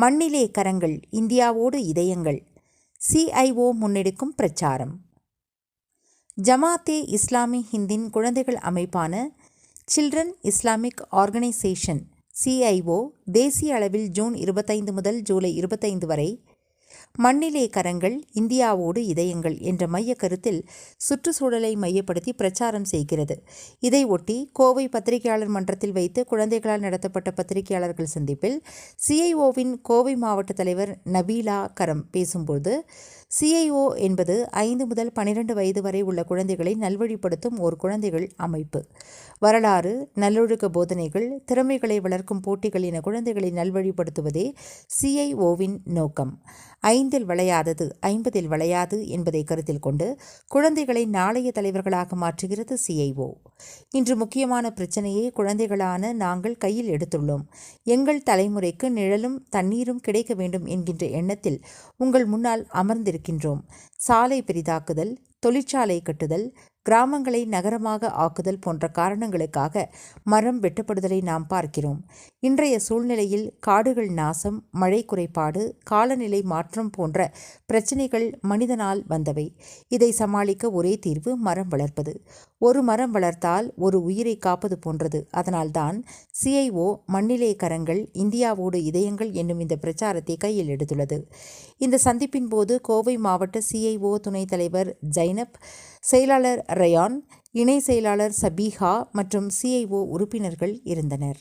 மண்ணிலே கரங்கள் இந்தியாவோடு இதயங்கள். சிஐஓ முன்னெடுக்கும் பிரச்சாரம். ஜமாத்தே இஸ்லாமி ஹிந்தின் குழந்தைகள் அமைப்பான சில்ட்ரன் இஸ்லாமிக் ஆர்கனைசேஷன் சிஐஓ தேசிய அளவில் ஜூன் இருபத்தைந்து முதல் ஜூலை இருபத்தைந்து வரை மண்ணிலே கரங்கள் இந்தியாவோடு இதயங்கள் என்ற மைய கருத்தில் சுற்றுச்சூழலை மையப்படுத்தி பிரச்சாரம் செய்கிறது. இதை ஒட்டி கோவை பத்திரிகையாளர் மன்றத்தில் வைத்து குழந்தைகளால் நடத்தப்பட்ட பத்திரிகையாளர்கள் சந்திப்பில் சிஐஓவின் கோவை மாவட்ட தலைவர் நபீலா கரம் பேசும்போது சிஐஓ என்பது ஐந்து முதல் பனிரெண்டு வயது வரை உள்ள குழந்தைகளை நல்வழிப்படுத்தும் ஒரு குழந்தைகள் அமைப்பு. வரலாறு நல்லொழுக்க போதனைகள் திறமைகளை வளர்க்கும் போட்டிகள் என குழந்தைகளை நல்வழிப்படுத்துவதே சிஐஓவின் நோக்கம். ஐந்தில் விளையாதது ஐம்பதில் விளையாது என்பதை கருத்தில் கொண்டு குழந்தைகளை நாளைய தலைவர்களாக மாற்றுகிறது சிஐஓ இன்று முக்கியமான பிரச்சனையை குழந்தைகளான நாங்கள் கையில் எடுத்துள்ளோம். எங்கள் தலைமுறைக்கு நிழலும் தண்ணீரும் கிடைக்க வேண்டும் என்கின்ற எண்ணத்தில் உங்கள் முன்னால் அமர்ந்திருக்கின்றோம். சாலை பெரிதாக்குதல் தொழிற்சாலை கட்டுதல் கிராமங்களை நகரமாக ஆக்குதல் போன்ற காரணங்களுக்காக மரம் வெட்டப்படுதலை நாம் பார்க்கிறோம். இன்றைய சூழ்நிலையில் காடுகள் நாசம் மழை குறைபாடு காலநிலை மாற்றம் போன்ற பிரச்சனைகள் மனிதனால் வந்தவை. இதை சமாளிக்க ஒரே தீர்வு மரம் வளர்ப்பது. ஒரு மரம் வளர்த்தால் ஒரு உயிரை காப்பது போன்றது. அதனால்தான் சிஐஓ மண்ணிலே கரங்கள் இந்தியாவோடு இதயங்கள் என்னும் இந்த பிரச்சாரத்தை கையில் எடுத்துள்ளது. இந்த சந்திப்பின் போது கோவை மாவட்ட சிஐஓ துணைத் தலைவர் ஜைனப் செயலாளர் ரயான் இணை செயலாளர் சபீஹா மற்றும் சிஐஓ உறுப்பினர்கள் இருந்தனர்.